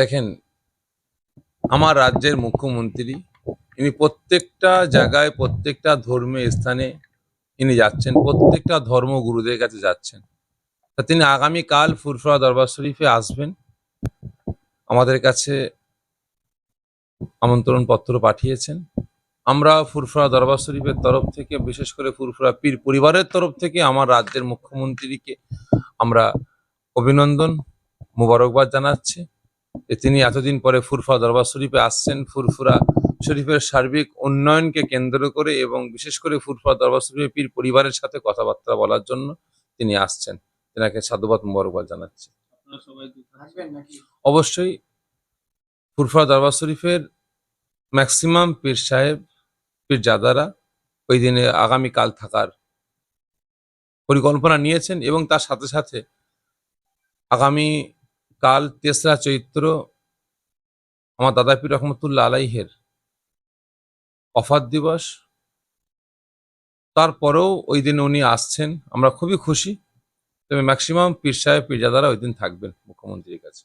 দেখেন, আমার রাজ্যের মুখ্যমন্ত্রী, ইনি প্রত্যেকটা জায়গায়, প্রত্যেকটা ধর্মীয় স্থানে ইনি যাচ্ছেন, প্রত্যেকটা ধর্মগুরুদের কাছে যাচ্ছেন। তা তিনি আগামীকাল ফুরফুরা দরবার শরীফে আসবেন, আমাদের কাছে আমন্ত্রণ পত্র পাঠিয়েছেন। আমরা ফুরফুরা দরবার শরীফের তরফ থেকে, বিশেষ করে ফুরফুরা পীর পরিবারের তরফ থেকে, আমার রাজ্যের মুখ্যমন্ত্রীকে আমরা অভিনন্দন, মোবারকবাদ জানাচ্ছি। তিনি এতদিন পরে ফুরফুরা দরবার শরীফে আসছেন। ফুরফুরা শরীফের সার্বিক উন্নয়নকে কেন্দ্র করে এবং বিশেষ করে ফুরফুরা দরবার শরীফের পীর পরিবারের সাথে কথাবার্তা বলার জন্য তিনি আসছেন। তেনাকে সাধুবাদ মোবারকবাদ জানাচ্ছি। অবশ্যই ফুরফুরা দরবার শরীফের ম্যাক্সিমাম পীর সাহেব পীর জাদারা ওই দিনে আগামীকাল থাকার পরিকল্পনা নিয়েছেন এবং তার সাথে সাথে আগামী কাল তেসরা চৈত্র আমার দাদা পীর রহমতুল্লাহ আলাইহের অফাত দিবস। তারপরেও ওই দিন উনি আসছেন, আমরা খুবই খুশি। তবে ম্যাক্সিমাম পীর সাহেব, পীরজাদারা ওই দিন থাকবেন মুখ্যমন্ত্রীর কাছে।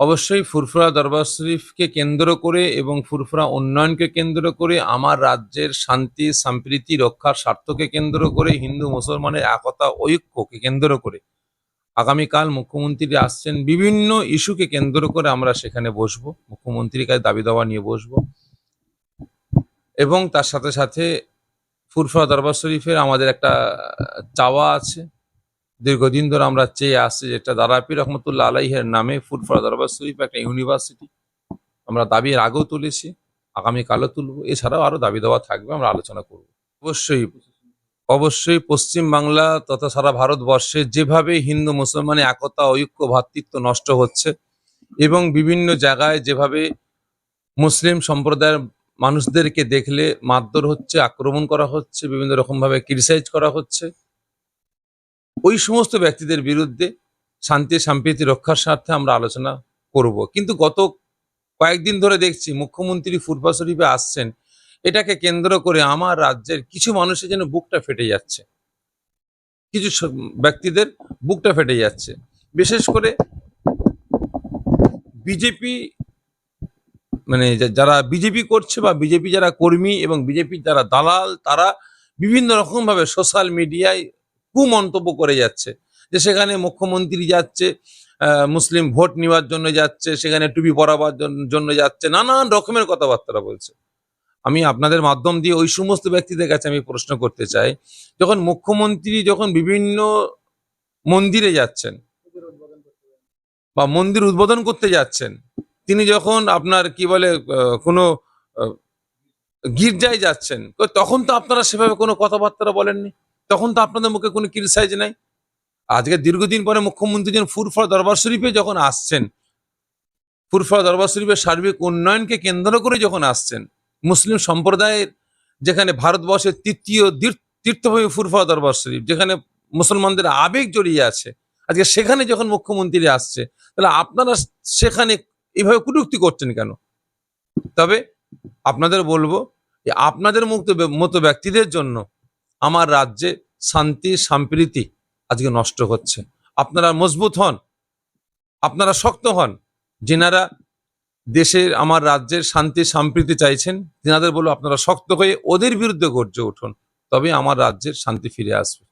অবশ্যই ফুরফুরা দরবার শরীফকে কেন্দ্র করে এবং ফুরফুরা উন্নয়নকে কেন্দ্র করে, আমার রাজ্যের শান্তি, সম্প্রীতি, রক্ষার স্বার্থকে কেন্দ্র করে, হিন্দু, মুসলমানের একতা, ঐক্যকে কেন্দ্র করে। আগামীকাল মুখ্যমন্ত্রী আসছেন, বিভিন্ন ইস্যুকে কেন্দ্র করে আমরা সেখানে বসবো, মুখ্যমন্ত্রীর কাছে দাবি দাওয়া নিয়ে বসবো। এবং তার সাথে সাথে ফুরফুরা দরবার শরীফের আমাদের একটা চাওয়া আছে দীর্ঘদিন ধরে আমরা চেয়ে আসছি যেটা দারাপি রহমতুল্লাহ আলাইহের নামে ফুরফুরা দরবার শরীফ একটা ইউনিভার্সিটি। আমরা দাবি এর আগেও তুলেছি, আগামীকালও তুলবো। এছাড়াও আরও দাবি দেওয়া থাকবে, আমরা আলোচনা করব। অবশ্যই অবশ্যই পশ্চিম বাংলা তথা সারা ভারতবর্ষে যেভাবে হিন্দু মুসলমানের একতা, ঐক্য ভ্রাতৃত্ব নষ্ট হচ্ছে এবং বিভিন্ন জায়গায় যেভাবে মুসলিম সম্প্রদায়ের মানুষদেরকে দেখলে মারধর হচ্ছে, আক্রমণ করা হচ্ছে, বিভিন্ন রকমভাবে ক্রিটিসাইজ করা হচ্ছে ওই সমস্ত ব্যক্তিদের বিরুদ্ধে শান্তি, সম্প্রীতি রক্ষার স্বার্থে আমরা আলোচনা করব। কিন্তু গত কয়েকদিন ধরে দেখছি মুখ্যমন্ত্রী ফুরফা শরীফে আসছেন। এটাকে কেন্দ্র করে আমার রাজ্যের কিছু মানুষের যেন বুকটা ফেটে যাচ্ছে। কিছু ব্যক্তিদের বুকটা ফেটে যাচ্ছে। বিশেষ করে বিজেপি মানে যারা বিজেপি করছে বা বিজেপি যারা কর্মী এবং বিজেপির যারা দালাল, তারা বিভিন্ন রকম ভাবে সোশ্যাল মিডিয়ায় কুমন্তব্য করে যাচ্ছে যে সেখানে মুখ্যমন্ত্রী যাচ্ছে মুসলিম ভোট নেওয়ার জন্য যাচ্ছে, সেখানে টুপি পরাবার জন- জন্য যাচ্ছে, নানান রকমের কথাবার্তা বলছে আমি আপনাদের মাধ্যম দিয়ে ওই সমস্ত ব্যক্তিদের কাছে আমি প্রশ্ন করতে চাই, যখন মুখ্যমন্ত্রী যখন বিভিন্ন মন্দিরে যাচ্ছেন। বা মন্দির উদ্বোধন করতে যাচ্ছেন, তিনি যখন আপনার কি বলে কোনো গির্জায় যাচ্ছেন তখন তো আপনারা সেভাবে কোনো কথাবার্তা বলেননি তখন তো আপনাদের মুখে কোনো ক্রিটিসাইজ নাই। আজকে দীর্ঘদিন পরে মুখ্যমন্ত্রী যখন ফুরফুরা দরবার শরীফে যখন আসছেন, ফুরফুরা দরবার শরীফের সার্বিক উন্নয়নকে কেন্দ্র করে যখন আসছেন, মুসলিম সম্প্রদায়ের যেখানে ভারতবর্ষের তৃতীয় তীর- তীর্থভূমি ফুরফুরা দরবার শরীফ, যেখানে মুসলমানদের আবেগ জড়িয়ে আছে, আজকে সেখানে যখন মুখ্যমন্ত্রী আসছে, তাহলে আপনারা সেখানে এইভাবে কুটুক্তি করছেন কেন? তবে আপনাদের বলব যে আপনাদের মুক্ত মতো ব্যক্তিদের জন্য আমার রাজ্যে শান্তি সম্প্রীতি আজকে নষ্ট হচ্ছে। আপনারা মজবুত হন। আপনারা শক্ত হন। যেনারা দেশের আমার রাজ্যের শান্তি সম্প্রীতি চাইছেন তেনাদের বলব আপনারা শক্ত হয়ে ওদের বিরুদ্ধে গর্জে উঠুন। তবে আমার রাজ্যের শান্তি ফিরে আসবে।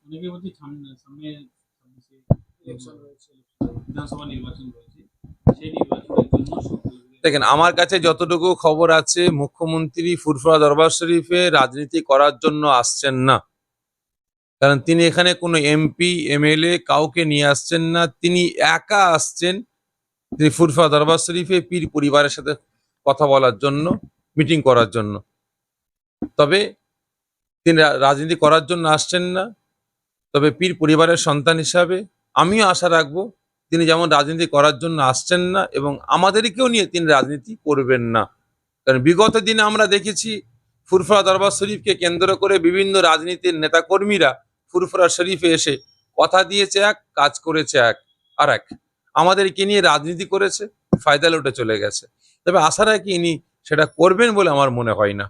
দেখেন আমার কাছে যতটুকু খবর আছে মুখ্যমন্ত্রী ফুরফুরা দরবার শরীফে রাজনীতি করার জন্য আসছেন না। কারণ তিনি এখানে কোনো এমপি, এমএলএ কাউকে নিয়ে আসছেন না। তিনি একা আসছেন তিনি ফুরফা দরবার শরীফে পীর পরিবারের সাথে কথা বলার জন্য, মিটিং করার জন্য। তবে তিনি রাজনীতি করার জন্য আসছেন না। তবে পীর পরিবারের সন্তান হিসাবে আমিও আশা রাখব তিনি যেমন রাজনীতি করার জন্য আসছেন না এবং আমাদেরকেও নিয়ে তিনি রাজনীতি করবেন না। কারণ বিগত দিনে আমরা দেখেছি ফুরফা দরবার শরীফকে কেন্দ্র করে বিভিন্ন রাজনীতির নেতাকর্মীরা ফুরফুরা শরীফে এসে কথা দিয়েছে এক, কাজ করেছে এক, আর এক। আমাদেরকে নিয়ে রাজনীতি করেছে, ফায়দা লোটে চলে গেছে। তবে আশা রাখি ইনি সেটা করবেন বলে আমার মনে হয় না।